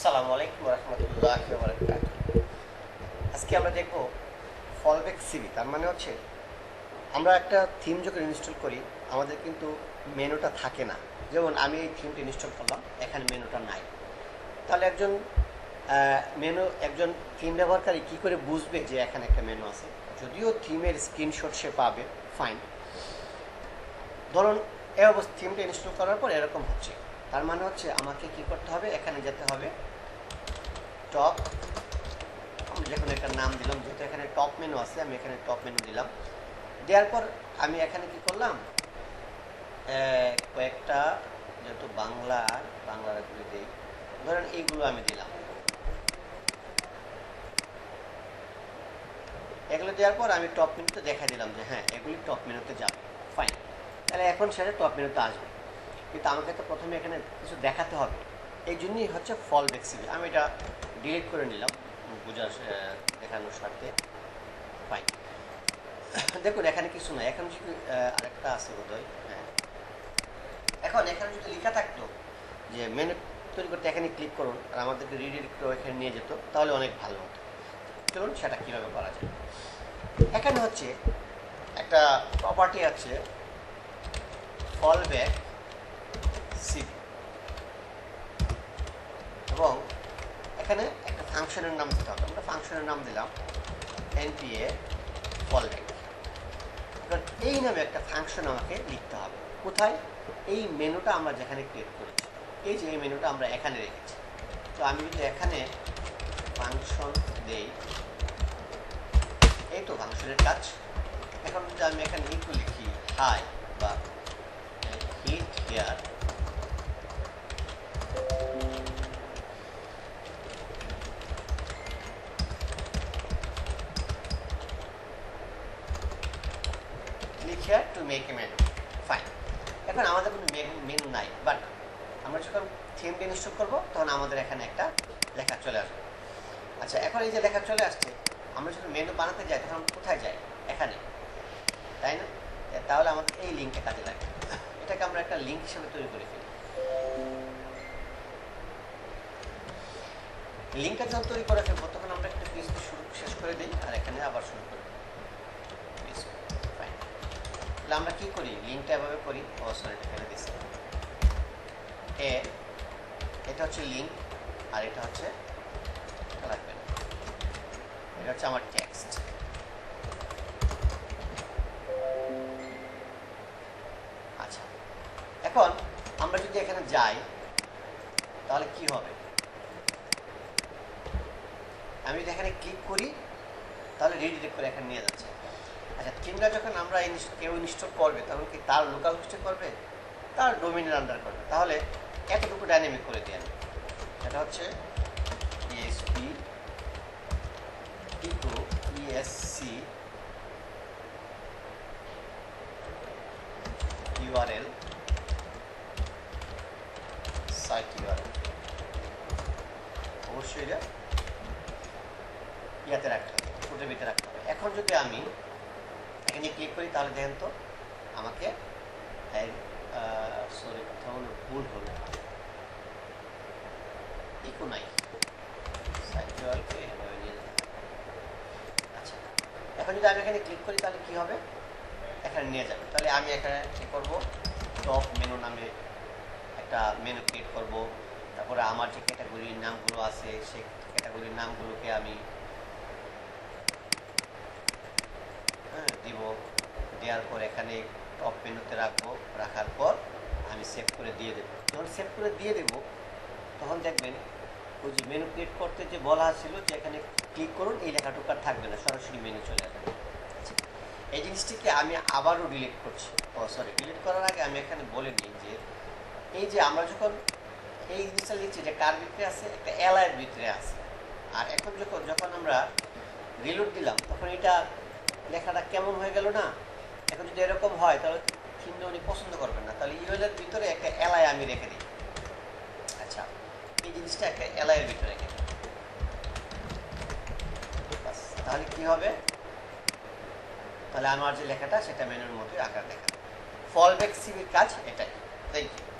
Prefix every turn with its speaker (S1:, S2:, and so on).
S1: সালামু আলাইকুম রহমতুল্লাহ আজকে আমরা দেখব ফলবেক সিবি তার মানে হচ্ছে আমরা একটা থিম যখন ইনস্টল করি, আমাদের কিন্তু মেনুটা থাকে না। যেমন আমি এই থিমটা ইনস্টল করলাম, এখানে মেনুটা নাই। তাহলে একজন মেনু একজন থিম ব্যবহারকারী কী করে বুঝবে যে এখানে একটা মেনু আছে? যদিও থিমের স্ক্রিনশট সে পাবে ফাইন ধরুন, এই অবস্থা থিমটা ইনস্টল করার পর এরকম হচ্ছে। তার মানে হচ্ছে আমাকে কি করতে হবে? এখানে যেতে হবে। টপ আমি যখন একটা নাম দিলাম, যেহেতু এখানে টপ মেনু আছে, আমি এখানে টপ মেনু দিলাম। দেওয়ার পর আমি এখানে কি করলাম? কয়েকটা যেহেতু বাংলার বাংলাগুলি দিই, ধরেন এইগুলো আমি দিলাম। এগুলো দেওয়ার পর আমি টপ মেনুতে দেখা দিলাম যে হ্যাঁ এগুলি টপ মেনুতে যাবে। ফাইন তাহলে এখন সেটা টপ মেনুতে আসবে। কিন্তু আমাকে তো প্রথমে এখানে কিছু দেখাতে হবে। এই জন্যই হচ্ছে ফল বেক্সিবি আমি এটা ডিলিট করে নিলাম। বোঝার দেখানোর স্বার্থে। ফাইন দেখুন, এখানে কিছু নয় এখন শুধু আরেকটা আছে বোধহয়। হ্যাঁ। এখন এখানে যদি লেখা থাকতো যে মেনু তৈরি করতে এখানে ক্লিক করুন আর আমাদেরকে রিডিরেক্ট এখানে নিয়ে যেত, তাহলে অনেক ভালো হতো। চলুন, সেটা কীভাবে করা যায়? এখানে হচ্ছে একটা প্রপার্টি আছে। ফল ব্যাক সিভি এবং এখানে একটা ফাংশনের নাম দিতে হবে। আমরা ফাংশনের নাম দিলাম এনপিএ ফল ব্যাক এবার এই নামে একটা ফাংশন আমাকে লিখতে হবে। কোথায়? এই মেনুটা আমরা যেখানে ক্রিয়েট করেছি। এই যে এই মেনুটা আমরা এখানে রেখেছি। তো আমি যদি এখানে ফাংশন দেই, এই তো ফাংশনের কাজ। এখন যদি আমি এখানে একটু লিখি হাই বা hit here here to make a menu fine এখন আমাদের কোনো মেনু নাই বাট আমরা যখন থিমটা ইনস্টল করব, তখন আমাদের এখানে একটা লেখা চলে আসবে। আচ্ছা এখন এই যে লেখা চলে আসছে, আমরা যখন মেনু বানাতে যাই, তখন কোথায় যাই? এখানে। তাই না? তাহলে আমাদের এই লিঙ্কটা কাজে লাগে এটাকে আমরা একটা লিঙ্ক হিসেবে তৈরি করে ফেলি। লিঙ্কটা যখন তৈরি করে ফেলব, তখন আমরা একটা পিস শুরু, শেষ করে দিই, আর এখানে আবার শুরু করে দিই. তাহলে আমরা কি করি? লিঙ্কটা এভাবে করি। ও সরি এটা ফেলে দিচ্ছি এ এটা হচ্ছে লিঙ্ক আর এটা হচ্ছে লাগবে এটা হচ্ছে আমার টেক্সট আচ্ছা এখন আমরা যদি এখানে যাই, তাহলে কি হবে? আমি যদি এখানে ক্লিক করি, তাহলে রিডিরেক্ট করে এখানে নিয়ে যাচ্ছে। আচ্ছা থিমটা যখন আমরা কেউ ইনস্টল করবে, তখন কি তার লোকাল হোস্টে করবে? তার ডোমিনের আন্ডার করবে। তাহলে এতটুকু ডাইনামিক করে দিই এটা হচ্ছে ESP eco ESC URL site URL অবশ্যই এটা ইয়াতে রাখতে হবে রাখতে হবে। এখন যদি আমি এখানে ক্লিক করি, তাহলে দেখেন তো, আমাকে সরি কথা হলো ভুল হলো। ইকো নাই। আচ্ছা এখন যদি আমি এখানে ক্লিক করি, তাহলে কি হবে? এখানে নিয়ে যাবে। তাহলে আমি এখানে কী করব? টপ মেনু নামে একটা মেনু ক্রিয়েট করব। তারপরে আমার যে ক্যাটাগরির নামগুলো আছে, সেই ক্যাটাগরির নামগুলোকে আমি হ্যাঁ দিব দেওয়ার পর এখানে টপ মেনুতে রাখব রাখার পর আমি সেভ করে দিয়ে দেবো। যখন সেভ করে দিয়ে দেবো তখন দেখবেন ওই যে মেনু ক্রিয়েট করতে যে বলা ছিল যে এখানে ক্লিক করুন এই লেখাটুকু আর থাকবে না সরাসরি মেনু চলে আসবে। আচ্ছা, এই জিনিসটিকে আমি আবারও ডিলিট করছি। ও সরি ডিলিট করার আগে আমি এখানে বলে নিই যে এই যে আমরা যখন এই জিনিসটা লিখছি যে কার ভিতরে আছে একটা এলআইয়ের ভিতরে আছে। আর এখন যখন যখন আমরা রিলোড দিলাম তখন এটা লেখাটা কেমন হয়ে গেল না? এখন যদি এরকম হয়, তাহলে কিন্তু উনি পছন্দ করবেন না। তাহলে ইউএলের ভিতরে একটা এলআই আমি রেখে দিই। আচ্ছা এই জিনিসটা একটা এলআইয়ের ভিতরে রেখে দিই। তাহলে কি হবে? তাহলে আমার যে লেখাটা, সেটা মেনুর মতোই আকার দেখা ফল ব্যাক সিবির কাজ এটাই। Thank you